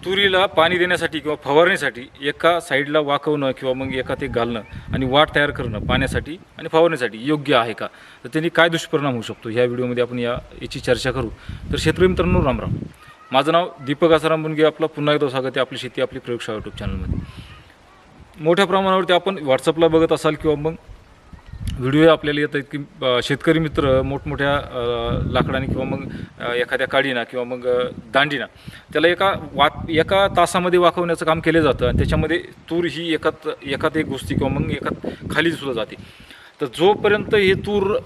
तुरीला पाणी देण्यासाठी किंवा फवारणीसाठी एका साईडला वाकवणं किंवा मग एका ते घालणं आणि वाट तयार करणं पाण्यासाठी आणि फवारणीसाठी योग्य आहे का? तर त्यांनी काय दुष्परिणाम होऊ शकतो? ह्या व्हिडिओमध्ये आपण या याची चर्चा करू. तर शेतकरी मित्रांनो रामराम माझं नाव दीपक आसाराम बनगे आपला पुन्हा एकदा स्वागत आहे आपली शेती आपली प्रयोगशाळा यूट्यूब चॅनलमध्ये मोठ्या प्रमाणावरती आपण व्हॉट्सअपला बघत असाल किंवा मग व्हिडिओ आपल्याला येत आहेत की शेतकरी मित्र मोठमोठ्या लाकडाने किंवा मग एखाद्या काडीना किंवा मग दांडीना त्याला एका वाक एका तासामध्ये वाकवण्याचं काम केलं जातं आणि त्याच्यामध्ये तूर ही एकात एकात एक गोष्टी किंवा मग एकात खाली सुद्धा जाते. तर जोपर्यंत हे तूर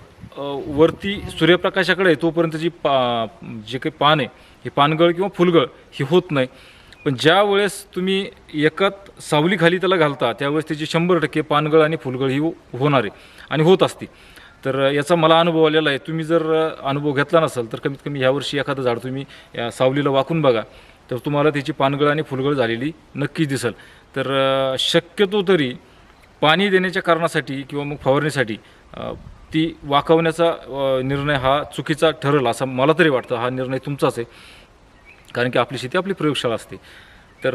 वरती सूर्यप्रकाशाकडे आहे तोपर्यंत जी पा जे काही पान आहे हे पानगळ किंवा फुलगळ ही होत नाही पण ज्या वेळेस तुम्ही एकात सावलीखाली त्याला घालता त्यावेळेस त्याची शंभर टक्के पानगळ आणि फुलगळ ही होणार आहे आणि होत असते. तर याचा मला अनुभव आलेला आहे. तुम्ही जर अनुभव घेतला नसेल तर कमीत कमी ह्यावर्षी एखादं झाड तुम्ही या सावलीला वाकून बघा. तर तुम्हाला त्याची पानगळ आणि फुलगळ झालेली नक्कीच दिसेल. तर शक्यतो तरी पाणी देण्याच्या कारणासाठी किंवा मग फवारणीसाठी ती वाकवण्याचा निर्णय हा चुकीचा ठरल असा मला तरी वाटतं. हा निर्णय तुमचाच आहे. कारण की आपली शेती आपली प्रयोगशाळा असते. तर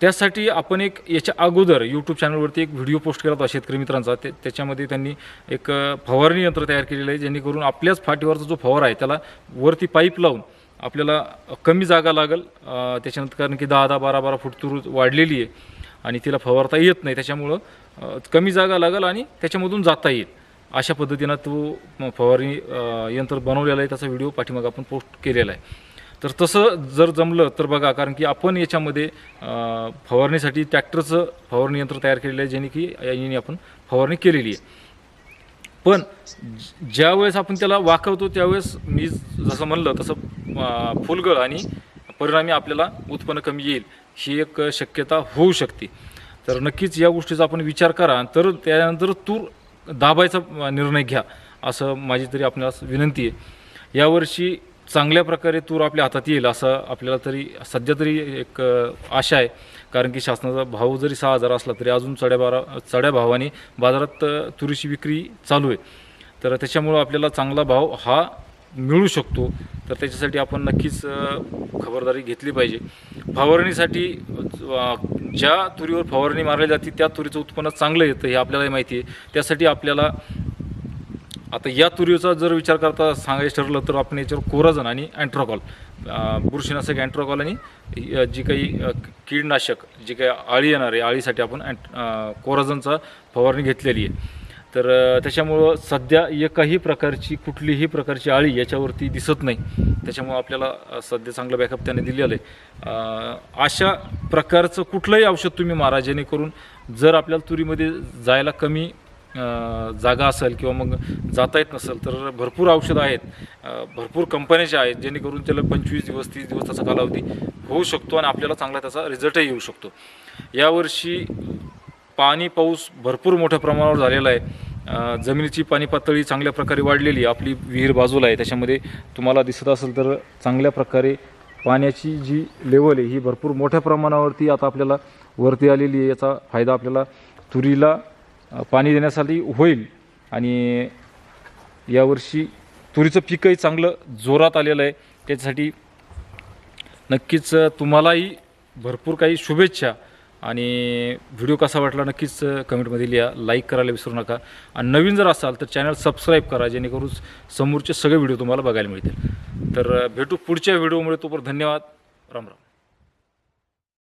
त्यासाठी आपण एक याच्या अगोदर यूट्यूब चॅनलवरती एक व्हिडिओ पोस्ट केला होता शेतकरी मित्रांचा. ते त्याच्यामध्ये त्यांनी एक फवारणी यंत्र तयार केलेलं आहे जेणेकरून आपल्याच फाटीवरचा जो फवारा आहे त्याला वरती पाईप लावून आपल्याला कमी जागा लागल. त्याच्यानंतर कारण की दहा दहा बारा बारा फूट तूर वाढलेली आहे आणि तिला फवारता येत नाही. त्याच्यामुळं कमी जागा लागल आणि त्याच्यामधून जाता येईल. अशा पद्धतीनं तो फवारणी यंत्र बनवलेलं आहे. त्याचा व्हिडिओ पाठीमाग आपण पोस्ट केलेला आहे. तर तसं जर जमलं तर बघा कारण की आपण याच्यामध्ये फवारणीसाठी ट्रॅक्टरचं फवारणी यंत्र तयार केलेलं आहे ज्याने की याने आपण फवारणी केलेली आहे. पण ज- ज्यावेळेस आपण त्याला वाकवतो त्यावेळेस मी जसं म्हणलं तसं फुलगळ आणि परिणामी आपल्याला उत्पन्न कमी येईल ही एक शक्यता होऊ शकते. तर नक्कीच या गोष्टीचा आपण विचार करा तर त्यानंतर तूर दाबायचा निर्णय घ्या असं माझी तरी आपल्याला विनंती आहे. यावर्षी चांगल्या प्रकारे तूर आपल्या हातात येईल असं आपल्याला तरी सध्या तरी एक आशा आहे. कारण की शासनाचा भाव जरी सहा हजार असला तरी अजून चढ्या बारा चढ्या भावाने बाजारात तुरीची विक्री चालू आहे. तर त्याच्यामुळं आपल्याला चांगला भाव हा मिळू शकतो. तर त्याच्यासाठी आपण नक्कीच खबरदारी घेतली पाहिजे. फवारणीसाठी ज्या तुरीवर फवारणी मारली जाते त्या तुरीचं उत्पन्न चांगलं येतं हे आपल्याला माहिती आहे. त्यासाठी आपल्याला आता या तुरीचा जर विचार करता सांगायचं ठरलं तर आपण याच्यावर कोराजन आणि अँट्रोकॉल बुरशीनाशक अँट्रोकॉल आणि जी काही कीडनाशक जी काही आळी येणार आहे आळीसाठी आपण अँट कोराजनचा फवारणी घेतलेली आहे. तर त्याच्यामुळं सध्या एकाही प्रकारची कुठलीही प्रकारची आळी याच्यावरती दिसत नाही. त्याच्यामुळं आपल्याला सध्या चांगलं बॅकअप त्याने दिलेलं आहे. अशा प्रकारचं कुठलंही औषध तुम्ही मारा जेणेकरून जर आपल्याला तुरीमध्ये जायला कमी जागा असेल किंवा मग जाता येत नसेल तर भरपूर औषधं आहेत. भरपूर कंपन्याच्या आहेत जेणेकरून त्याला पंचवीस दिवस तीस दिवस त्याचा कालावधी होऊ शकतो आणि आपल्याला चांगला त्याचा रिझल्टही येऊ शकतो. यावर्षी पाणी पाऊस भरपूर मोठ्या प्रमाणावर झालेला आहे. जमिनीची पाणी पातळी चांगल्या प्रकारे वाढलेली आहे. आपली विहीर बाजूला आहे. त्याच्यामध्ये तुम्हाला दिसत असेल तर चांगल्या प्रकारे पाण्याची जी लेवल आहे ही भरपूर मोठ्या प्रमाणावरती आता आपल्याला वरती आलेली आहे. याचा फायदा आपल्याला तुरीला पाणी देण्यासाठी होईल. आणि यावर्षी तुरीचं पीकही चांगलं जोरात आलेलं आहे. त्याच्यासाठी नक्कीच तुम्हालाही भरपूर काही शुभेच्छा. आणि व्हिडिओ कसा वाटला नक्कीच कमेंटमध्ये लिहा. लाईक करायला विसरू नका. आणि नवीन जर असाल तर चॅनल सबस्क्राईब करा जेणेकरून समोरचे सगळे व्हिडिओ तुम्हाला बघायला मिळतील. तर भेटू पुढच्या व्हिडिओमुळे. तोपर्यंत धन्यवाद. राम राम.